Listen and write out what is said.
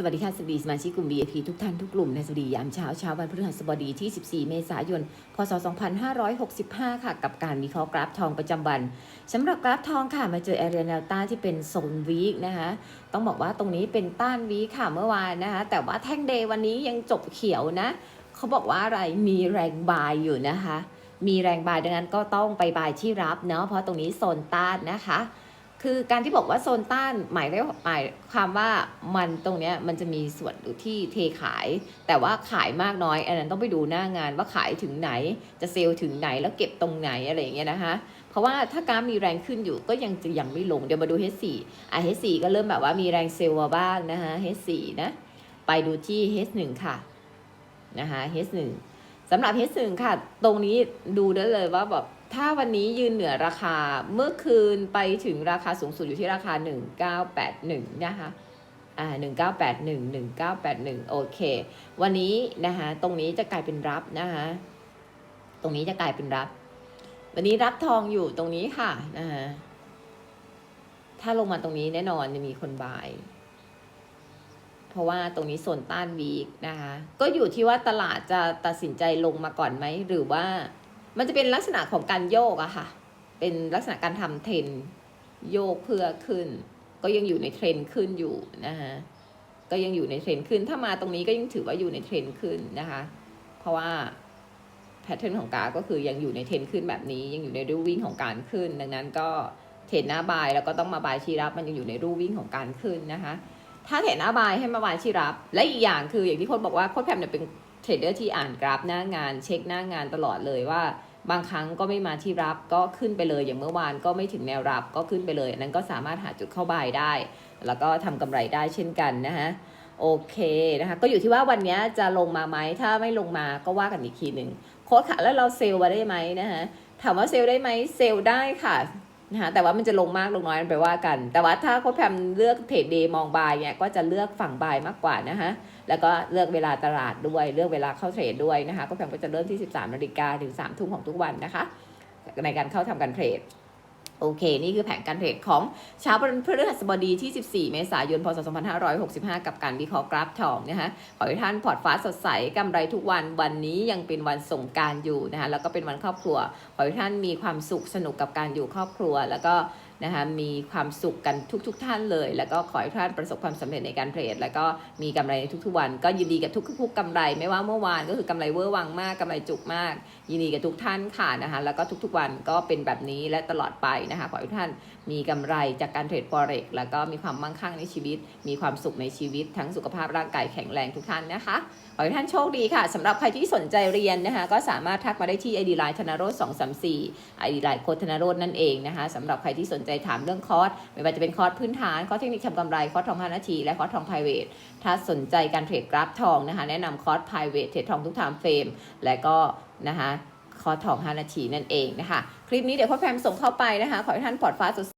สวัสดีค่ะสวัสดีสมาชิกกลุ่ม VIP ทุกท่านทุกกลุ่มในสวัสดียามเช้าเช้าวันพฤหัสบดีที่ 14 เมษายน พศ 2565 ค่ะ กับการวิเคราะห์กราฟทองประจำวันสำหรับกราฟทองค่ะ มาเจอแอเรียแนวต้านที่เป็นโซนวีคนะคะต้องบอกว่าตรงนี้เป็นต้านวีคค่ะเมื่อวานนะคะแต่ว่าแท่งเดย์วันนี้ยังจบเขียวนะเขาบอกว่าอะไรมีแรงบายอยู่นะคะ มีแรงบายดังนั้นก็ต้องไปบายที่รับเนาะเพราะตรงนี้โซนต้านนะคะ คือการที่บอกว่าโซนต้านหมายได้หมายความว่ามันตรงเนี้ยมันจะมีส่วนอยู่ที่เทขาย แต่ว่าขายมากน้อยอันนั้นต้องไปดูหน้างานว่าขายถึงไหนจะเซลล์ถึงไหนแล้วเก็บตรงไหนอะไรอย่างเงี้ยนะคะ เพราะว่าถ้ากราฟมีแรงขึ้นอยู่ก็ยังจะยังไม่ลงเดี๋ยวมาดู H4 อะ H4 ก็เริ่มแบบว่ามีแรงเซลล์บ้างนะคะ H4 นะไปดูที่ H1 ค่ะนะคะ H1 สำหรับ H1 ค่ะ ตรงนี้ดูได้เลยว่าแบบ ถ้าวันนี้ยืนเหนือราคาเมื่อคืนไปถึงราคาสูงสุดอยู่ที่ราคา 1981 นะคะอ่า1981 1981 โอเค วันนี้นะคะตรงนี้จะกลายเป็นรับนะคะตรงนี้จะกลายเป็นรับ วันนี้รับทองอยู่ตรงนี้ค่ะนะคะถ้าลงมาตรงนี้แน่นอนจะมีคนบาย เพราะว่าตรงนี้โซนต้านวีคนะคะ ก็อยู่ที่ว่าตลาดจะตัดสินใจลงมาก่อนไหม หรือว่า มันจะเป็นลักษณะของการโยกอะค่ะ เป็นลักษณะการทำเทรนโยกเพื่อขึ้น ก็ยังอยู่ในเทรนขึ้นอยู่นะคะก็ยังอยู่ในเทรนขึ้น ถ้ามาตรงนี้ก็ยังถือว่าอยู่ในเทรนขึ้นนะคะ เพราะว่าแพทเทิร์นของกาก็คือยังอยู่ในเทรนขึ้นแบบนี้ ยังอยู่ในรูวิ่งของการขึ้น ดังนั้นก็เทรนหน้าบายแล้วก็ต้องมาบายชีรับมันยังอยู่ในรูวิ่งของการขึ้นนะคะ ถ้าเทรดหน้าบายให้มาบายที่รับ และอีกอย่างคืออย่างที่โค้ดบอกว่าโค้ดแพมเนี่ยเป็นเทรดเดอร์ที่อ่านกราฟหน้างานเช็คหน้างานตลอดเลยว่าบางครั้งก็ไม่มาที่รับก็ขึ้นไปเลยอย่างเมื่อวานก็ไม่ถึงแนวรับก็ขึ้นไปเลยนั้นก็สามารถหาจุดเข้าบายได้ แล้วก็ทำกำไรได้เช่นกันนะฮะโอเคนะคะก็อยู่ที่ว่าวันนี้จะลงมาไหมถ้าไม่ลงมาก็ว่ากันอีกทีหนึ่งโค้ดค่ะแล้วเราเซลล์มาได้ไหมนะคะถามว่าเซลล์ได้ไหมเซลล์ได้ค่ะ นะคะแต่ว่ามันจะลงมากลงน้อยมันไปว่ากัน แต่ว่าถ้าโค้ชแพมเลือกเทรดเดย์มองบายเนี่ยก็จะเลือกฝั่งบายมากกว่านะคะแล้วก็เลือกเวลาตลาดด้วยเลือกเวลาเข้าเทรดด้วยนะคะโค้ชแพมก็จะเริ่มที่ 13นาฬิกาถึง3ทุ่มของทุกวันนะคะ ในการเข้าทำการเทรด โอเค นี่คือแผนการเทรดของเช้าวันพฤหัสบดีที่ 14 เมษายน พศ 2565 กับการวิเคราะห์กราฟทองนะคะขอให้ท่านพอร์ตฟ้าสดใสกำไรทุกวัน วันนี้ยังเป็นวันสงการอยู่นะคะ แล้วก็เป็นวันครอบครัว ขอให้ท่านมีความสุขสนุกกับการอยู่ครอบครัว แล้วก็ นะคะมีความสุขกันทุกๆทท่านเลย แล้วก็ขอให้ท่านประสบความสำเร็จในการเทรด แล้วก็มีกำไรในทุกๆวัน ก็ยินดีกับทุกๆกำไร ไม่ว่าเมื่อวานก็คือกำไรเวอร์วังมากกำไรจุกมาก ยินดีกับทุกท่านค่ะนะคะแล้วก็ทุกๆวันก็เป็นแบบนี้และตลอดไปนะคะขอให้ท่าน มีกำไรจากการเทรด forex แล้วก็มีความมั่งคั่งในชีวิต มีความสุขในชีวิต ทั้งสุขภาพร่างกายแข็งแรงทุกท่านนะคะ ขอให้ท่านโชคดีค่ะสำหรับใครที่สนใจเรียนนะคะ ก็สามารถทักมาได้ที่ ID Line ธนโรส234 ID Line โคธนโรสนั่นเองนะคะสำหรับใครที่สนใจถามเรื่องคอร์สไม่ว่าจะเป็นคอร์สพื้นฐานคอร์สเทคนิคทำกำไรคอร์สทอง5นาที และคอร์สทอง private ถ้าสนใจการเทรดกราฟทองนะคะ แนะนำคอร์ส private เทรดทองทุกไทม์เฟรมและก็นะคะคอร์สทอง 5 นาทีนั่นเองนะคะ คลิปนี้เดี๋ยวพ่อแพมส่งเข้าไปนะคะ ขอให้ท่านปลอดฟ้าสด